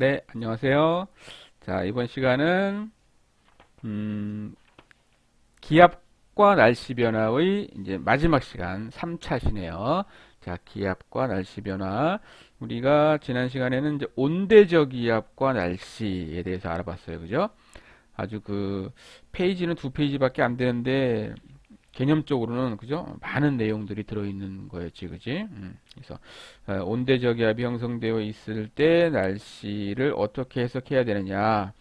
네, 안녕하세요. 자, 이번 시간은, 음, 기압과 날씨 변화의 이제 마지막 시간 3차시네요. 자, 기압과 날씨 변화. 우리가 지난 시간에는 이제 온대적 기압과 날씨에 대해서 알아봤어요. 그죠? 아주 그, 페이지는 두 페이지밖에 안 되는데, 개념적으로는, 그죠? 많은 내용들이 들어있는 거였지, 그지? 음, 그래서, 어, 온대적 기압이 형성되어 있을 때 날씨를 어떻게 해석해야 되느냐.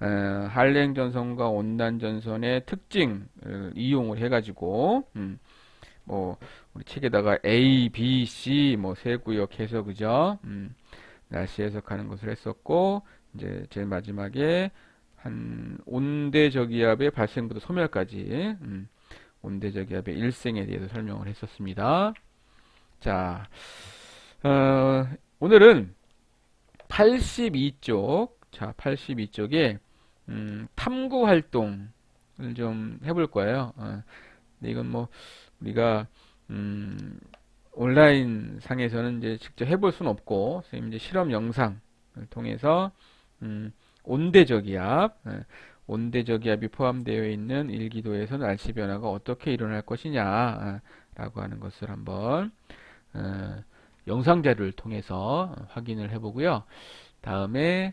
어, 한랭 전선과 온난 전선의 특징을 이용을 해가지고, 음, 뭐, 우리 책에다가 A, B, C 뭐 세 구역 해서, 그죠? 음, 날씨 해석하는 것을 했었고, 이제 제일 마지막에 한 온대적 기압의 발생부터 소멸까지, 음, 온대적 기압의 일생에 대해서 설명을 했었습니다. 자, 어, 오늘은 82쪽, 자, 82쪽에, 음, 탐구 활동을 좀 해볼 거예요. 어, 근데 이건 뭐, 우리가, 음, 온라인 상에서는 이제 직접 해볼 수는 없고, 선생님 이제 실험 영상을 통해서, 음, 온대적 기압, 예, 온대적 기압이 포함되어 있는 일기도에서 날씨 변화가 어떻게 일어날 것이냐, 아, 라고 하는 것을 한번, 어, 영상 자료를 통해서 확인을 해보고요. 다음에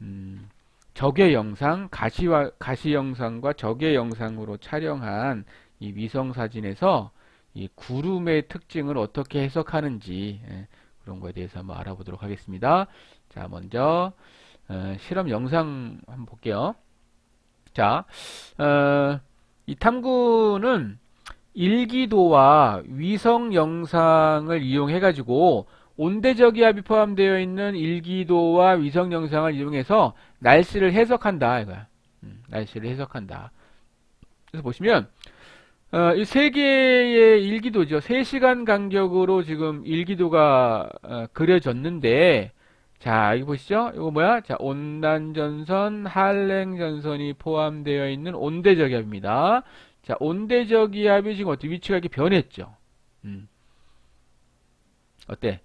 음, 적외 영상, 가시와 가시 영상과 적외 영상으로 촬영한 이 위성 사진에서 이 구름의 특징을 어떻게 해석하는지 예, 그런 거에 대해서 한번 알아보도록 하겠습니다. 자, 먼저 어, 실험 영상 한번 볼게요. 자, 어, 이 탐구는 일기도와 위성 영상을 이용해 가지고 온대적 기압이 포함되어 있는 일기도와 위성 영상을 이용해서 날씨를 해석한다 이거야. 음, 날씨를 해석한다. 그래서 보시면 어, 이 세 개의 일기도죠. 3시간 간격으로 지금 일기도가 어, 그려졌는데 자, 여기 보시죠? 이거 뭐야? 자, 온난전선, 한랭전선이 포함되어 있는 온대적 기압입니다. 자, 온대적 기압이 지금 어떻게 위치가 이렇게 변했죠? 음. 어때?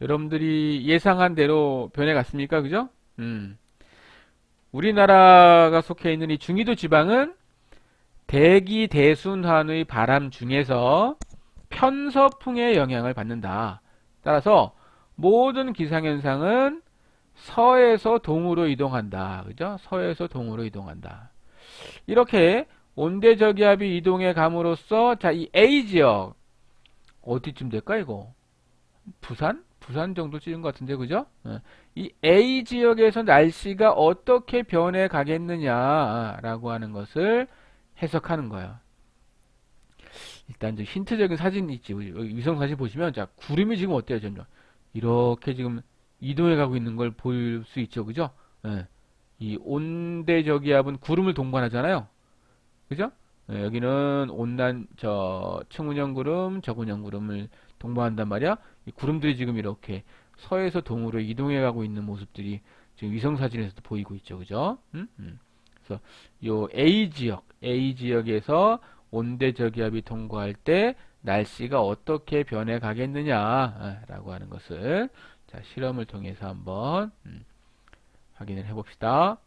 여러분들이 예상한 대로 변해갔습니까? 그죠? 음. 우리나라가 속해 있는 이 중위도 지방은 대기 대순환의 바람 중에서 편서풍의 영향을 받는다. 따라서 모든 기상현상은 서에서 동으로 이동한다. 그죠? 서에서 동으로 이동한다. 이렇게 온대적 기압이 이동해 감으로써 자, 이 A 지역 어디쯤 될까 이거? 부산? 부산 정도 찍은 것 같은데 그죠? 어. 이 A 지역에서 날씨가 어떻게 변해 가겠느냐라고 하는 것을 해석하는 거예요. 일단 좀 힌트적인 사진 있지. 위성 사진 보시면 자, 구름이 지금 어때요, 점점? 이렇게 지금 이동해 가고 있는 걸 볼 수 있죠. 그죠? 예. 이 온대적 기압은 구름을 동반하잖아요. 그죠? 예, 여기는 온난 저 측운형 구름, 저운형 구름을 동반한단 말이야. 이 구름들이 지금 이렇게 서에서 동으로 이동해 가고 있는 모습들이 지금 위성 사진에서도 보이고 있죠. 그죠? 음? 음. 그래서 요 A 지역, A 지역에서 온대적 기압이 통과할 때 날씨가 어떻게 변해 가겠느냐라고 하는 것을 자, 실험을 통해서 한번 음, 확인을 해 봅시다.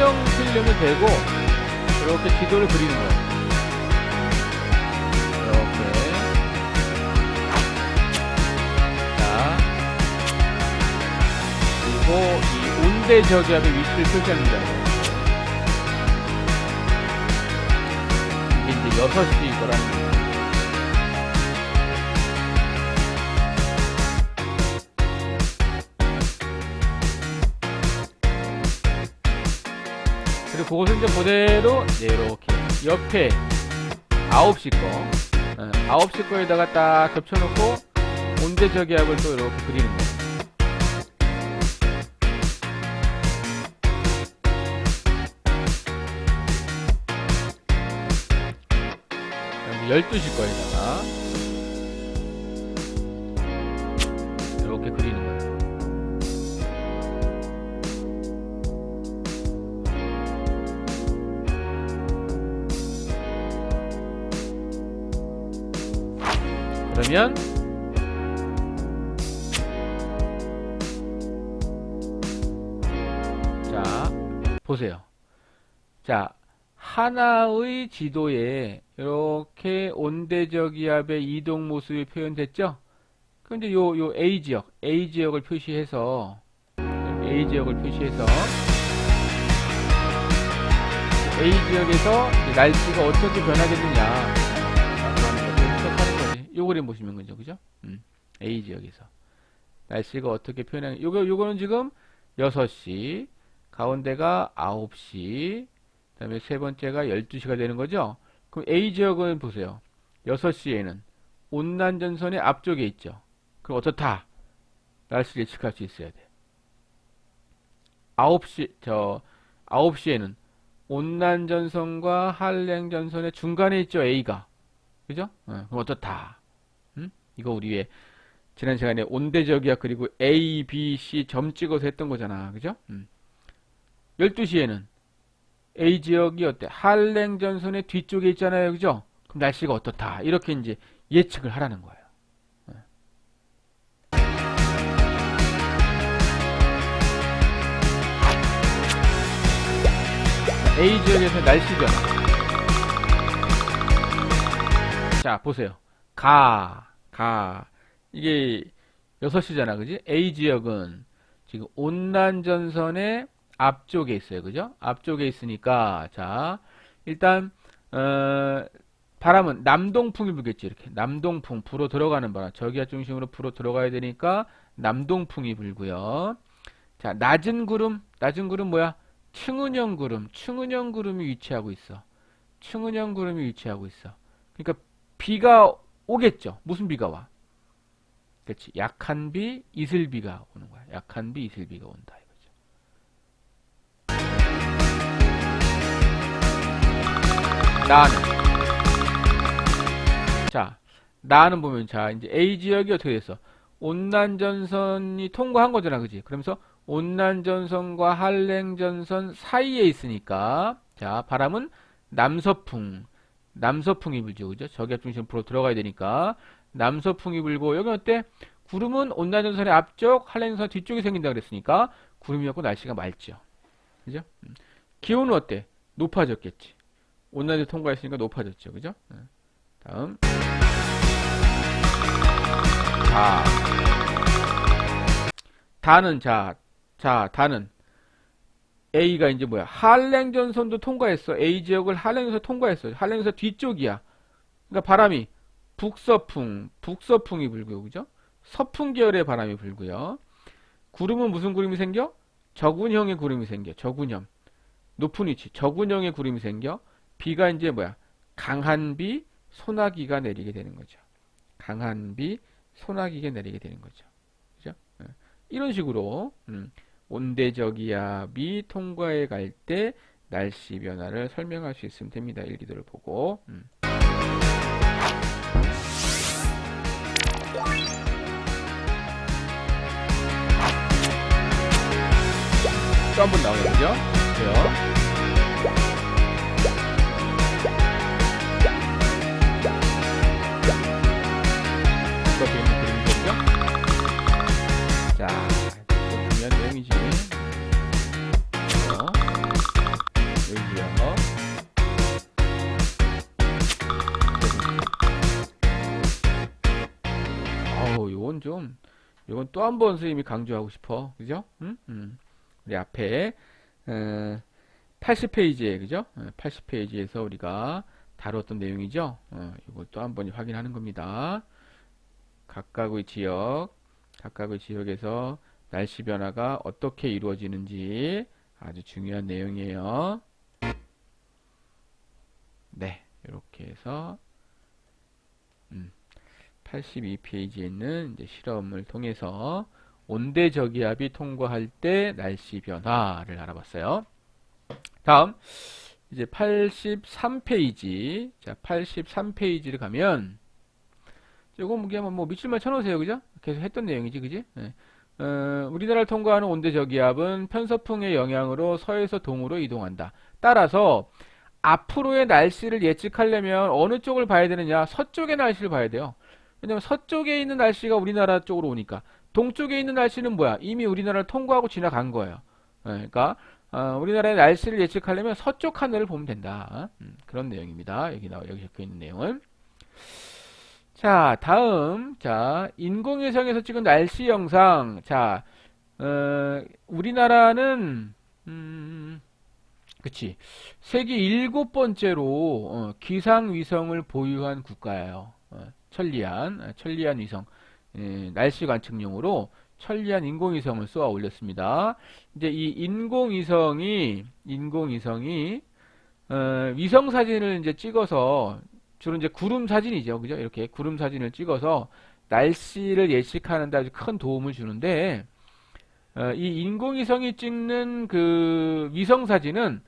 투명 필름을 대고 이렇게 지도를 그리는 거예요. 이렇게. 자. 그리고 이 온대 저기압의 위치를 표시합니다. 이게 이제 6시 거라는 거예요. 그것을 이제 그대로 이제 이렇게 옆에 9시 거. 어, 9시 거에다가 딱 겹쳐놓고 온대 저기압을 또 이렇게 그리는 거예요. 그다음에 12시 거에다가 이렇게 그리는 거예요. 그러면 자 보세요. 자 하나의 지도에 이렇게 온대저기압의 이동 모습이 표현됐죠? 이제 요, 요 A 지역, A 지역을 표시해서 A 지역을 표시해서 A 지역에서 이제 날씨가 어떻게 변하겠느냐 요 그림 보시면 그죠, 그죠? 음, A 지역에서 날씨가 어떻게 변하 요거 요거는 지금 6시, 가운데가 9시, 그 다음에 세 번째가 12시가 되는 거죠. 그럼 A 지역은 보세요. 6시에는 온난 전선의 앞쪽에 있죠. 그럼 어떻다? 날씨를 예측할 수 있어야 돼. 9시 저 9시에는 온난 전선과 한랭 전선의 중간에 있죠. A가. 그죠? 어, 그럼 어떻다? 음? 이거 우리 왜 지난 시간에 온대적이야 그리고 A, B, C 점 찍어서 했던 거잖아. 그죠? 음. 12시에는 A 지역이 어때? 한랭 전선의 뒤쪽에 있잖아요. 그죠? 그럼 날씨가 어떻다? 이렇게 이제 예측을 하라는 거예요. 네. A 지역에서 날씨 변화. 자, 보세요. 가, 가. 이게 6시잖아. 그지? A 지역은 지금 온난 전선의 앞쪽에 있어요. 그죠? 앞쪽에 있으니까 자, 일단 어, 바람은 남동풍이 불겠지. 이렇게 남동풍 불어 들어가는 바람. 저기압 중심으로 불어 들어가야 되니까 남동풍이 불고요. 자, 낮은 구름, 낮은 구름 뭐야? 충은형 구름, 충은형 구름이 위치하고 있어. 충은형 구름이 위치하고 있어. 그러니까 비가 오겠죠. 무슨 비가 와? 그렇지. 약한 비, 이슬비가 오는 거야. 약한 비, 이슬비가 온다. 나는 자 나는 보면 자 이제 A 지역이 어떻게 됐어 온난 전선이 통과한 거잖아 그지 그러면서 온난 전선과 한랭 전선 사이에 있으니까 자 바람은 남서풍 남서풍이 불죠 그죠 저기압 중심 으로 들어가야 되니까 남서풍이 불고 여기 어때 구름은 온난 전선의 앞쪽 한랭 전선 뒤쪽에 생긴다 그랬으니까 구름이었고 날씨가 맑죠 그죠 음. 기온은 어때 높아졌겠지 온난을 통과했으니까 높아졌죠. 그죠? 네. 다음. 자. 다는, 자, 자, 다는. A가 이제 뭐야? 한랭전선도 통과했어. A 지역을 한랭에서 통과했어. 한랭에서 뒤쪽이야. 그러니까 바람이 북서풍, 북서풍이 불고요. 그죠? 서풍 계열의 바람이 불고요. 구름은 무슨 구름이 생겨? 저군형의 구름이 생겨. 저군형. 높은 위치. 저군형의 구름이 생겨. 비가 이제 뭐야? 강한 비, 소나기가 내리게 되는 거죠. 강한 비, 소나기가 내리게 되는 거죠. 그죠? 예. 이런 식으로 음, 온대저기압이 통과해 갈때 날씨 변화를 설명할 수 있으면 됩니다. 일기도를 보고. 음. 또한번 나오는 거죠? 그래요. 한번 선생님이 강조하고 싶어. 그죠? 응? 음. 우리 앞에, 어, 80페이지에, 그죠? 80페이지에서 우리가 다뤘던 내용이죠? 어, 이걸 또 한 번 확인하는 겁니다. 각각의 지역, 각각의 지역에서 날씨 변화가 어떻게 이루어지는지 아주 중요한 내용이에요. 네, 이렇게 해서 음, 82페이지에 있는 실험을 통해서 온대 저기압이 통과할 때 날씨 변화를 알아봤어요. 다음 이제 83페이지. 자, 83페이지를 가면 이거 뭐 그냥 뭐 밑줄만 쳐놓으세요. 그죠? 계속 했던 내용이지. 그지? 네. 어, 우리나라를 통과하는 온대 저기압은 편서풍의 영향으로 서에서 동으로 이동한다. 따라서 앞으로의 날씨를 예측하려면 어느 쪽을 봐야 되느냐? 서쪽의 날씨를 봐야 돼요. 왜냐면 서쪽에 있는 날씨가 우리나라 쪽으로 오니까 동쪽에 있는 날씨는 뭐야? 이미 우리나라를 통과하고 지나간 거예요. 네, 그러니까 어, 우리나라의 날씨를 예측하려면 서쪽 하늘을 보면 된다. 음, 그런 내용입니다. 여기 나와 여기 적혀 있는 내용은 자, 다음 자 인공위성에서 찍은 날씨 영상. 자, 어, 우리나라는 음, 그치 세계 일곱 번째로 어, 기상 위성을 보유한 국가예요. 어, 천리안, 어, 천리안 위성 예, 날씨 관측용으로 천리안 인공위성을 쏘아 올렸습니다. 이제 이 인공위성이 인공위성이 어, 위성 사진을 이제 찍어서 주로 이제 구름 사진이죠, 그죠? 이렇게 구름 사진을 찍어서 날씨를 예측하는 데 아주 큰 도움을 주는데 어, 이 인공위성이 찍는 그 위성 사진은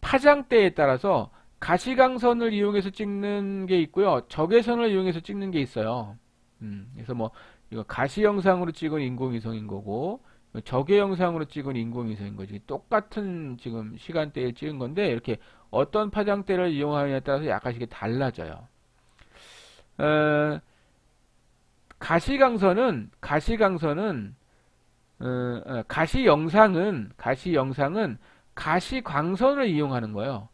파장대에 따라서 가시광선을 이용해서 찍는 게 있고요, 적외선을 이용해서 찍는 게 있어요. 음, 그래서 뭐 이거 가시 영상으로 찍은 인공위성인 거고 적외 영상으로 찍은 인공위성인 거지. 똑같은 지금 시간대에 찍은 건데 이렇게 어떤 파장대를 이용하느냐에 따라서 약간씩 달라져요. 어, 가시광선은 가시광선은 어, 어, 가시 영상은 가시 영상은 가시광선을 이용하는 거예요.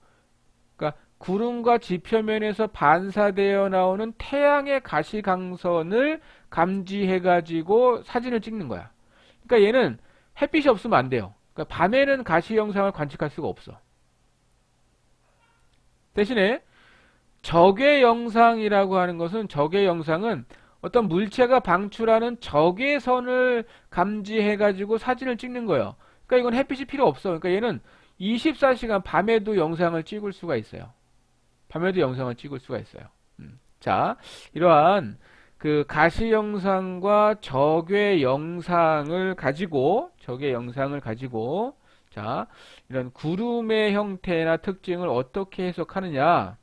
구름과 지표면에서 반사되어 나오는 태양의 가시광선을 감지해 가지고 사진을 찍는 거야. 그러니까 얘는 햇빛이 없으면 안 돼요. 그러니까 밤에는 가시 영상을 관측할 수가 없어. 대신에 적외 영상이라고 하는 것은 적외 영상은 어떤 물체가 방출하는 적외선을 감지해 가지고 사진을 찍는 거예요. 그러니까 이건 햇빛이 필요 없어. 그러니까 얘는 24시간 밤에도 영상을 찍을 수가 있어요. 밤에도 영상을 찍을 수가 있어요. 음. 자, 이러한 그 가시 영상과 적외 영상을 가지고 적외 영상을 가지고 자 이런 구름의 형태나 특징을 어떻게 해석하느냐.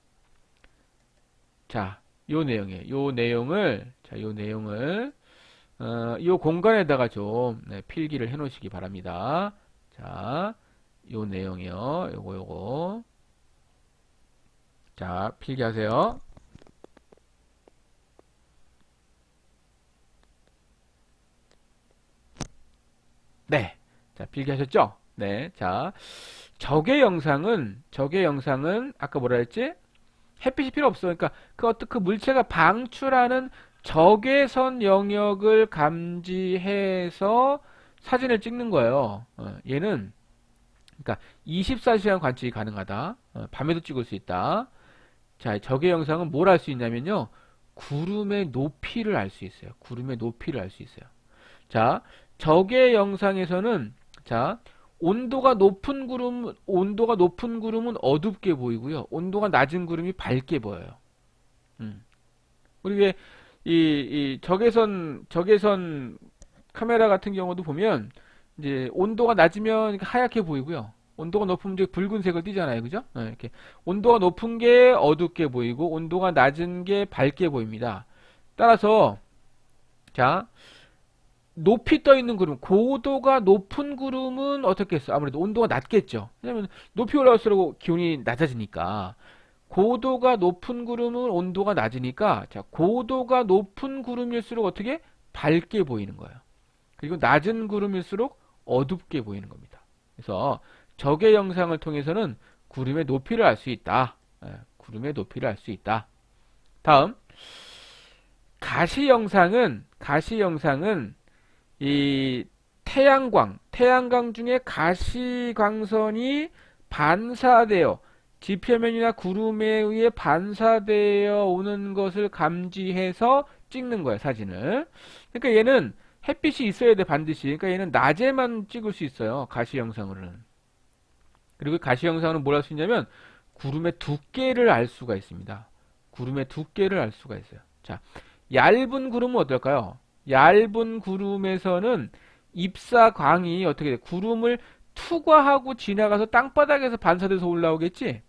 자 요 내용에 요 내용을 자 요 내용을 어, 요 공간에다가 좀 네, 필기를 해 놓으시기 바랍니다. 자 요 내용이요. 요거 요거 자 필기하세요 네. 자, 필기하셨죠? 네. 자, 적의 영상은, 적의 영상은, 아까 뭐라 했지? 햇빛이 필요 없어. 그러니까 그 어떤 그 물체가 방출하는 적외선 영역을 감지해서 사진을 찍는 거예요. 어, 얘는, 그러니까 24시간 관측이 가능하다. 어, 밤에도 찍을 수 있다. 자, 적의 영상은 뭘 알 수 있냐면요. 구름의 높이를 알 수 있어요. 구름의 높이를 알 수 있어요. 자, 적의 영상에서는 자 온도가 높은 구름 온도가 높은 구름은 어둡게 보이고요. 온도가 낮은 구름이 밝게 보여요. 음. 우리 왜이 이 적외선 적외선 카메라 같은 경우도 보면 이제 온도가 낮으면 하얗게 보이고요. 온도가 높으면 이제 붉은색을 띠잖아요. 그죠? 네, 이렇게 온도가 높은 게 어둡게 보이고 온도가 낮은 게 밝게 보입니다. 따라서 자 높이 떠 있는 구름, 고도가 높은 구름은 어떻겠어? 아무래도 온도가 낮겠죠. 왜냐면 높이 올라갈수록 기온이 낮아지니까. 고도가 높은 구름은 온도가 낮으니까, 자, 고도가 높은 구름일수록 어떻게? 밝게 보이는 거예요. 그리고 낮은 구름일수록 어둡게 보이는 겁니다. 그래서 적의 영상을 통해서는 구름의 높이를 알 수 있다. 예, 구름의 높이를 알 수 있다. 다음, 가시 영상은, 가시 영상은 이 태양광, 태양광 중에 가시광선이 반사되어 지표면이나 구름에 의해 반사되어 오는 것을 감지해서 찍는 거야, 사진을. 그러니까 얘는 햇빛이 있어야 돼, 반드시. 그러니까 얘는 낮에만 찍을 수 있어요, 가시 영상으로는. 그리고 가시 영상은 뭘 할 수 있냐면 구름의 두께를 알 수가 있습니다. 구름의 두께를 알 수가 있어요. 자, 얇은 구름은 어떨까요? 얇은 구름에서는 입사광이 어떻게 돼? 구름을 투과하고 지나가서 땅바닥에서 반사돼서 올라오겠지?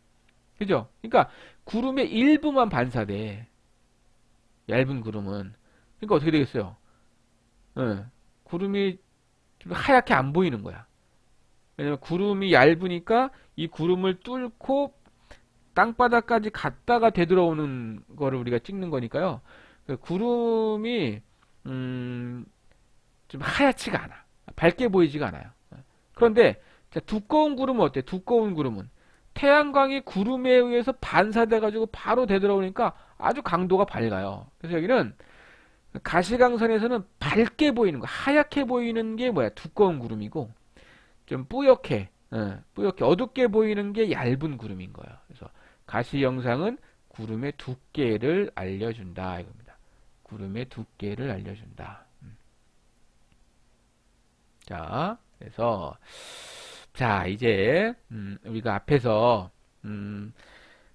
그죠? 그러니까 구름의 일부만 반사돼. 얇은 구름은. 그러니까 어떻게 되겠어요? 예, 구름이 좀 하얗게 안 보이는 거야. 왜냐면 구름이 얇으니까 이 구름을 뚫고 땅바닥까지 갔다가 되돌아오는 거를 우리가 찍는 거니까요. 그 구름이 음, 좀 하얗지가 않아. 밝게 보이지가 않아요. 그런데 자, 두꺼운 구름은 어때? 두꺼운 구름은 태양광이 구름에 의해서 반사돼 가지고 바로 되돌아오니까 아주 강도가 밝아요. 그래서 여기는 가시광선에서는 밝게 보이는 거, 하얗게 보이는 게 뭐야? 두꺼운 구름이고 좀 뿌옇게, 어, 뿌옇게 어둡게 보이는 게 얇은 구름인 거예요. 그래서 가시 영상은 구름의 두께를 알려준다 이겁니다. 구름의 두께를 알려준다. 음. 자, 그래서 자 이제 음, 우리가 앞에서 음,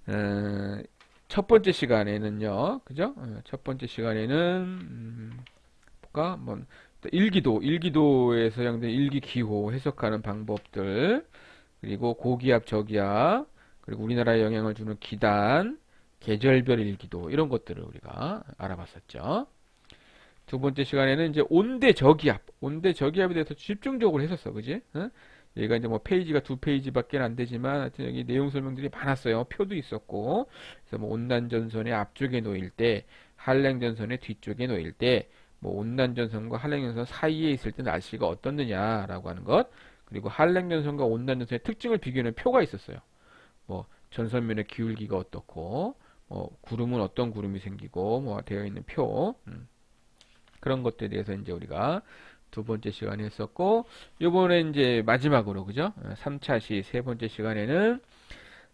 어, 첫 번째 시간에는요, 그죠? 어, 첫 번째 시간에는 음, 볼까? 뭐 일기도, 일기도에서 사용된 일기기호 해석하는 방법들, 그리고 고기압, 저기압, 그리고 우리나라에 영향을 주는 기단, 계절별 일기도 이런 것들을 우리가 알아봤었죠. 두 번째 시간에는 이제 온대 저기압, 온대 저기압에 대해서 집중적으로 했었어, 그지? 어? 얘가 이제 뭐 페이지가 두 페이지밖에 안 되지만 하여튼 여기 내용 설명들이 많았어요. 표도 있었고. 그래서 뭐 온난 전선의 앞쪽에 놓일 때, 한랭 전선의 뒤쪽에 놓일 때, 뭐 온난 전선과 한랭 전선 사이에 있을 때 날씨가 어떻느냐라고 하는 것. 그리고 한랭 전선과 온난 전선의 특징을 비교하는 표가 있었어요. 뭐 전선면의 기울기가 어떻고, 뭐 구름은 어떤 구름이 생기고, 뭐 되어 있는 표. 음. 그런 것들에 대해서 이제 우리가 두 번째 시간에 했었고 요번에 이제 마지막으로 그죠? 3차 시 세 번째 시간에는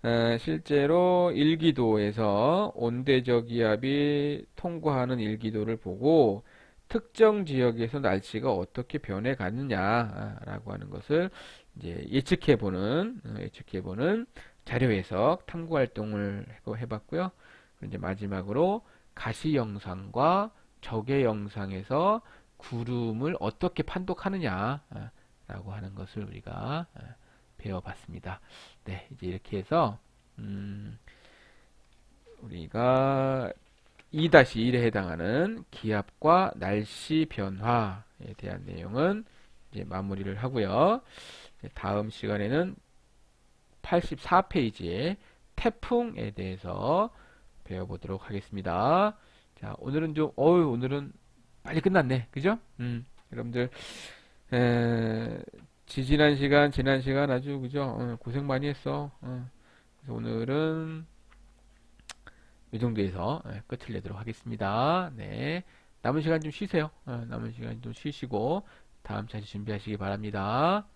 어, 실제로 일기도에서 온대저기압이 통과하는 일기도를 보고 특정 지역에서 날씨가 어떻게 변해 가느냐라고 하는 것을 이제 예측해 보는 어, 예측해 보는 자료 해석 탐구 활동을 해봤고요. 이제 마지막으로 가시 영상과 적의 영상에서 구름을 어떻게 판독하느냐 라고 하는 것을 우리가 배워봤습니다. 네, 이제 이렇게 해서 음, 우리가 2-1에 해당하는 기압과 날씨 변화에 대한 내용은 이제 마무리를 하고요. 다음 시간에는 84페이지의 태풍에 대해서 배워보도록 하겠습니다. 자, 오늘은 좀, 어유 오늘은 빨리 끝났네. 그죠? 음, 여러분들, 에, 지지난 시간, 지난 시간 아주, 그죠? 어, 고생 많이 했어. 어. 그래서 오늘은 이 정도에서 예, 끝을 내도록 하겠습니다. 네. 남은 시간 좀 쉬세요. 어, 남은 시간 좀 쉬시고, 다음 차시 준비하시기 바랍니다.